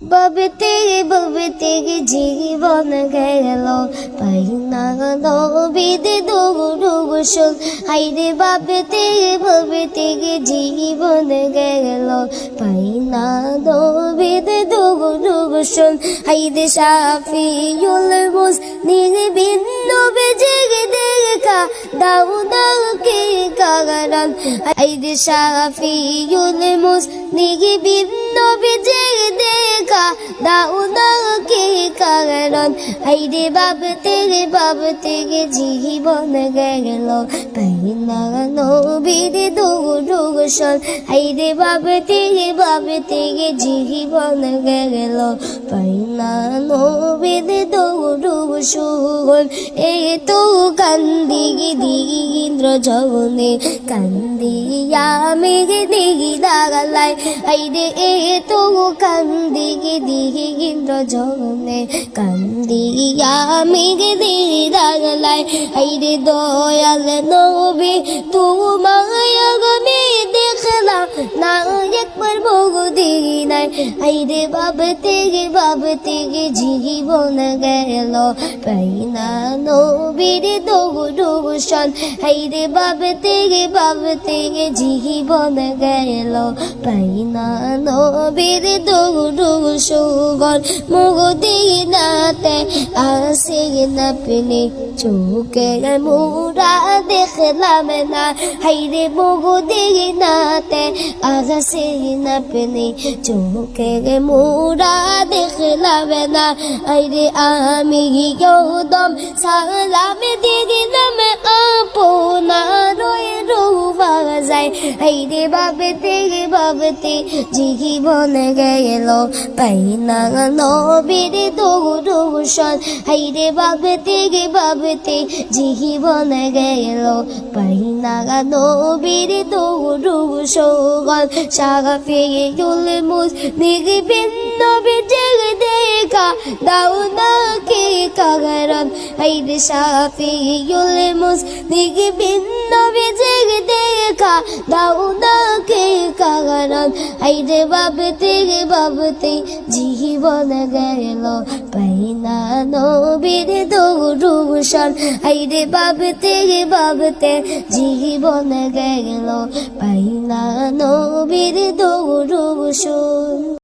ভাবতে ভাবতে জীবন গেল পাই না নবীতে দৌড়ুগুসল হাইরে ভাবতে ভাবতে জীবন গেল পাই না নবীতে দৌড়ুগুসল হাইরে সাফিউল মুস নির্বিন্ন হাইরে সাফিউল মুস নির্বিন্ন বেজে দেখা দাও কে কারণ হাইরে বাবতে রে বাবতে গে জীবন গেল। পাই না নবীর দৌড়ুগসল হাইরে বাবতে রে বাবতে গে জীবন গেল। পাই না নবীর দৌড়ুগসল এ তো কান্দি দিগি ইন্দ্র জগনে, কান্দি মেঘে দিগি দাগালাই আইরে এ তো কান্দি দিগি ইন্দ্র জগনে কান্দি মেঘে দিগি হাইরে দয়াল নবী তোমায় না একবার বগু দিগি নাই আইরে বাবতে গে বাবতে গে জীবন গেল। পাই না নবীর দৌড়ুসন হাইরে বাবতে গে বাবতে গে জীবন গেল। পাই না নবীর দৌড়ুসন মগদিনাতে আসে না পেনে চোখে মোরা দেখলাম না হাইরে মগদিনাতে আসে না পেনে চোখে মোরা দেখলাম না আইরে আমি গৌতম সালাম দিলাম আপনার রুবা যায় হাইরে বাবতে বাবতে জীবন গেল। পাই না নবীর দৌড়ুসন হাইরে বাবতে বাবতে জীবন গেল। পাই না নবীর দৌড়ুসন সাগা ফিরে চুল মুস নির্বিন্ন বেজে দেখা। দাও না কে কাগরম। হাইরে সাফি ইউল মুস নির্বিন্ন বেজে দেখা না কে কাগরম হাইরে বাবতে বাবতে জীবন গেল পাইনা নবীর দৌরুষণ হাইরে বাবতে বাবতে জীবন গেল পাইনা নবীর দৌড়ুসন